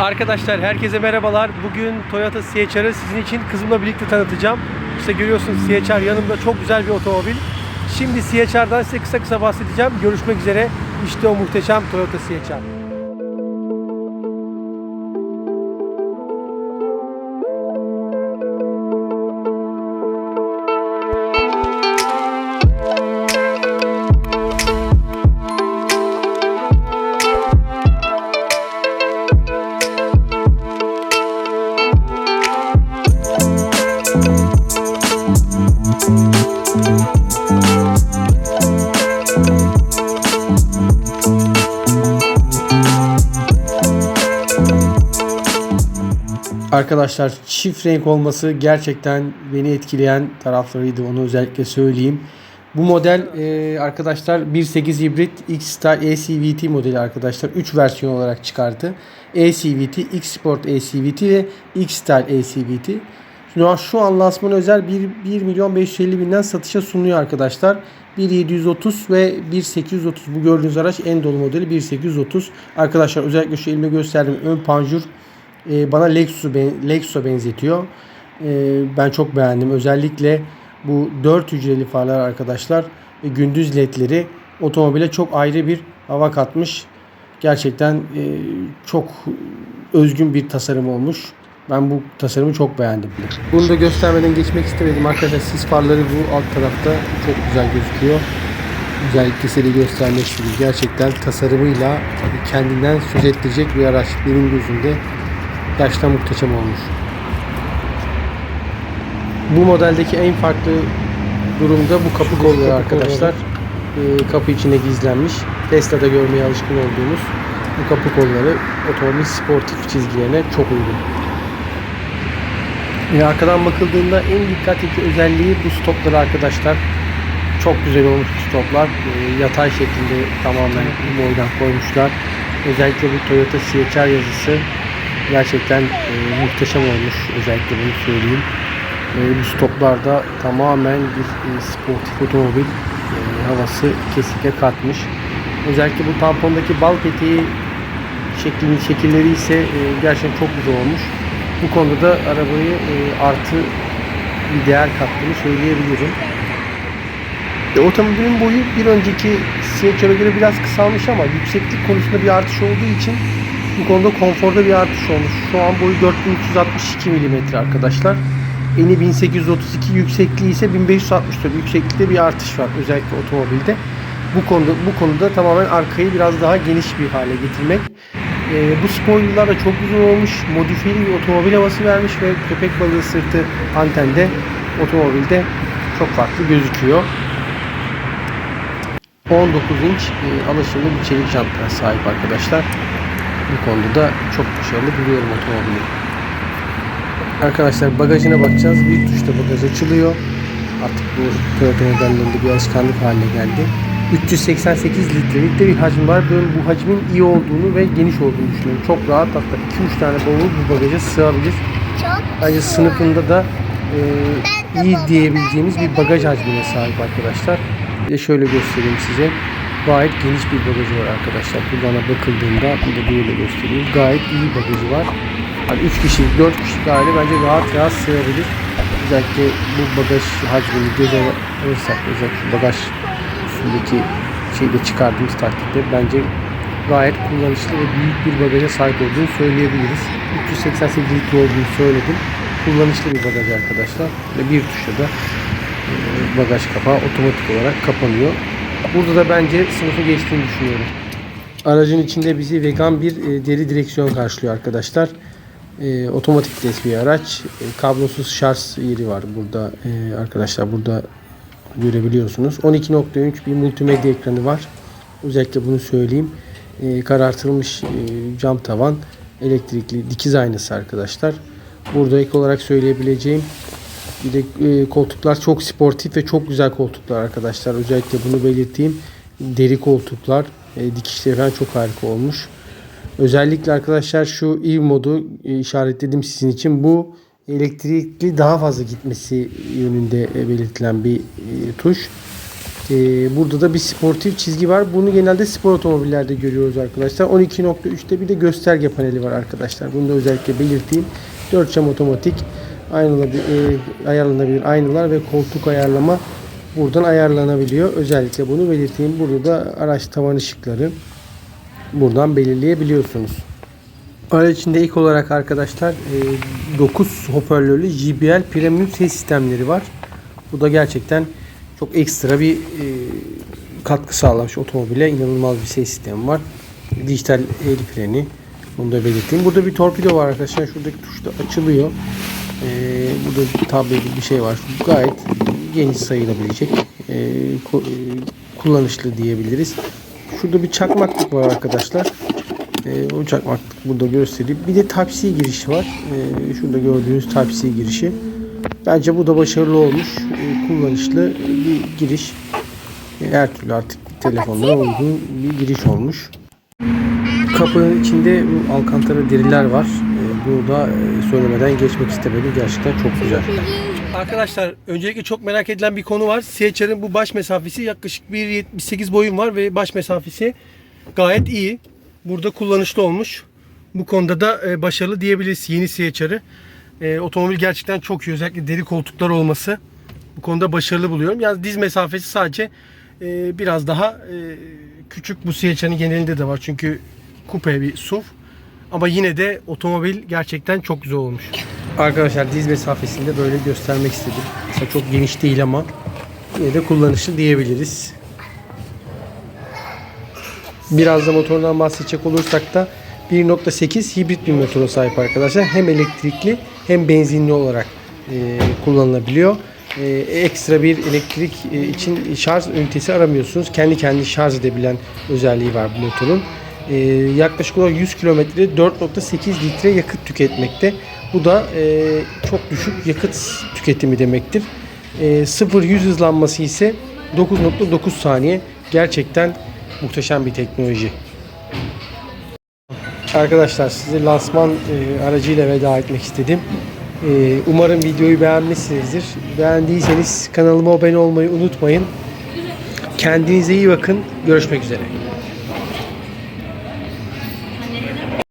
Arkadaşlar herkese merhabalar. Bugün Toyota CHR'ı sizin için kızımla birlikte tanıtacağım. İşte görüyorsunuz CHR yanımda çok güzel bir otomobil. Şimdi CHR'dan size kısa kısa bahsedeceğim. Görüşmek üzere. İşte o muhteşem Toyota CHR. Arkadaşlar çift renk olması gerçekten beni etkileyen taraflarıydı. Onu özellikle söyleyeyim. Bu model e, arkadaşlar 1.8 hibrit X-Style ACVT modeli arkadaşlar. 3 versiyon olarak çıkardı. ACVT, X-Sport ACVT ve X-Style ACVT. An, şu an lansmana özel 1, 1 milyon 550 binden satışa sunuluyor arkadaşlar. 1730 ve 1830 bu gördüğünüz araç en dolu modeli 1830. Arkadaşlar özellikle şu elimde gösterdiğim ön panjur e, bana Lexus'u Lexus'a benzetiyor. E, ben çok beğendim. Özellikle bu 4 hücreli farlar arkadaşlar ve gündüz ledleri otomobile çok ayrı bir hava katmış. Gerçekten e, çok özgün bir tasarım olmuş. Ben bu tasarımı çok beğendim. Bunu da göstermeden geçmek istemedim. Arkadaşlar sis farları bu alt tarafta çok güzel gözüküyor. Özellikle seri göstermek istedim. Gerçekten tasarımıyla kendinden söz ettirecek bir araç. Benim gözümde gerçekten muhteşem olmuş. Bu modeldeki en farklı durumda bu kapı kolları arkadaşlar. Ee, kapı içine gizlenmiş. Tesla'da görmeye alışkın olduğumuz bu kapı kolları otomobil sportif çizgilerine çok uygun. Ee, arkadan bakıldığında en dikkat çekici özelliği bu stopları arkadaşlar. Çok güzel olmuş bu stoplar. Ee, yatay şeklinde tamamen boydan koymuşlar. Özellikle bu Toyota CHR yazısı gerçekten e, muhteşem olmuş. Özellikle bunu söyleyeyim. E, bu stoplarda tamamen bir e, sportif otomobil e, havası kesinlikle katmış. Özellikle bu tampondaki bal peteği şeklinin şekilleri ise e, gerçekten çok güzel olmuş. Bu konuda da arabayı e, artı bir değer kattığını söyleyebilirim. E, otomobilin boyu bir önceki CHR'a göre biraz kısalmış ama yükseklik konusunda bir artış olduğu için bu konuda konforda bir artış olmuş. Şu an boyu 4362 mm arkadaşlar. Eni 1832, yüksekliği ise 1564. Yükseklikte bir artış var özellikle otomobilde. Bu konuda bu konuda tamamen arkayı biraz daha geniş bir hale getirmek. Ee, bu spoilerlar da çok güzel olmuş. Modifiyeli bir otomobil havası vermiş ve köpek balığı sırtı antende otomobilde çok farklı gözüküyor. 19 inç e, alaşımlı bir çelik jantlara sahip arkadaşlar. Bu konuda da çok başarılı buluyorum otomobili. Arkadaşlar bagajına bakacağız. Bir tuşta bagaj açılıyor. Artık bu Toyota modellerinde bir alışkanlık haline geldi. 388 litrelik de bir hacim var. Ben bu hacmin iyi olduğunu ve geniş olduğunu düşünüyorum. Çok rahat hatta 2-3 tane bavul bu bagaja sığabilir. Çok Bence sınıfında da e, iyi diyebileceğimiz bir bagaj hacmine sahip arkadaşlar. Şöyle göstereyim size. Gayet geniş bir bagajı var arkadaşlar. Buradan da bakıldığında bir de böyle göstereyim. Gayet iyi bagajı var. Hani 3 kişilik, 4 kişilik aile bence rahat rahat sığabilir. Özellikle bu bagaj hacmini göze alırsak, özellikle bagaj üstündeki şeyi de çıkardığımız takdirde bence gayet kullanışlı ve büyük bir bagaja sahip olduğunu söyleyebiliriz. 388 litre olduğunu söyledim. Kullanışlı bir bagaj arkadaşlar. Ve bir tuşla da bagaj kapağı otomatik olarak kapanıyor. Burada da bence sınıfı geçtiğini düşünüyorum. Aracın içinde bizi vegan bir e, deri direksiyon karşılıyor arkadaşlar. E, otomatik vites bir araç. E, kablosuz şarj yeri var burada e, arkadaşlar. Burada görebiliyorsunuz. 12.3 bir multimedya ekranı var. Özellikle bunu söyleyeyim. E, karartılmış e, cam tavan. Elektrikli dikiz aynası arkadaşlar. Burada ek olarak söyleyebileceğim bir de e, koltuklar çok sportif ve çok güzel koltuklar arkadaşlar. Özellikle bunu belirteyim. Deri koltuklar, e, dikişleri falan çok harika olmuş. Özellikle arkadaşlar şu EV modu e, işaretledim sizin için. Bu elektrikli daha fazla gitmesi yönünde e, belirtilen bir e, tuş. Ee, burada da bir sportif çizgi var. Bunu genelde spor otomobillerde görüyoruz arkadaşlar. 12.3'te bir de gösterge paneli var arkadaşlar. Bunu da özellikle belirteyim. 4 cam otomatik ayarlanabilir, e, ayarlanabilir aynalar ve koltuk ayarlama buradan ayarlanabiliyor. Özellikle bunu belirteyim. Burada da araç tavan ışıkları buradan belirleyebiliyorsunuz. Araç içinde ilk olarak arkadaşlar 9 hoparlörlü JBL premium ses sistemleri var. Bu da gerçekten çok ekstra bir e, katkı sağlamış otomobile. inanılmaz bir ses sistemi var. Dijital el freni. Bunu da belirteyim. Burada bir torpido var arkadaşlar. Şuradaki tuşla açılıyor. E, burada bir tablo gibi bir şey var. Gayet geniş sayılabilecek. e, ko- e, kullanışlı diyebiliriz. Şurada bir çakmaklık var arkadaşlar. E, o çakmaklık burada göstereyim. Bir de Type-C girişi var. E, şurada gördüğünüz Type-C girişi. Bence bu da başarılı olmuş. e, kullanışlı bir giriş. E, her türlü artık telefonlara uygun bir giriş olmuş. Kapının içinde bu alkantara deriler var. Bunu da e, söylemeden geçmek istemedim. Gerçekten çok güzel. Arkadaşlar öncelikle çok merak edilen bir konu var. CHR'ın bu baş mesafesi yaklaşık 1.78 boyum var ve baş mesafesi gayet iyi. Burada kullanışlı olmuş. Bu konuda da e, başarılı diyebiliriz yeni CHR'ı. E, otomobil gerçekten çok iyi. Özellikle deri koltuklar olması bu konuda başarılı buluyorum. Yani diz mesafesi sadece e, biraz daha e, küçük bu CHR'ın genelinde de var. Çünkü kupe bir SUV. Ama yine de otomobil gerçekten çok güzel olmuş. Arkadaşlar diz mesafesini de böyle göstermek istedim. Mesela çok geniş değil ama yine de kullanışlı diyebiliriz. Biraz da motorundan bahsedecek olursak da 1.8 hibrit bir motora sahip arkadaşlar. Hem elektrikli hem benzinli olarak e, kullanılabiliyor. E, ekstra bir elektrik e, için şarj ünitesi aramıyorsunuz. Kendi kendini şarj edebilen özelliği var bu motorun. E, yaklaşık olarak 100 kilometrede 4.8 litre yakıt tüketmekte. Bu da e, çok düşük yakıt tüketimi demektir. E, 0-100 hızlanması ise 9.9 saniye. Gerçekten muhteşem bir teknoloji. Arkadaşlar size lansman e, aracıyla veda etmek istedim. E, umarım videoyu beğenmişsinizdir. Beğendiyseniz kanalıma abone olmayı unutmayın. Kendinize iyi bakın. Görüşmek üzere.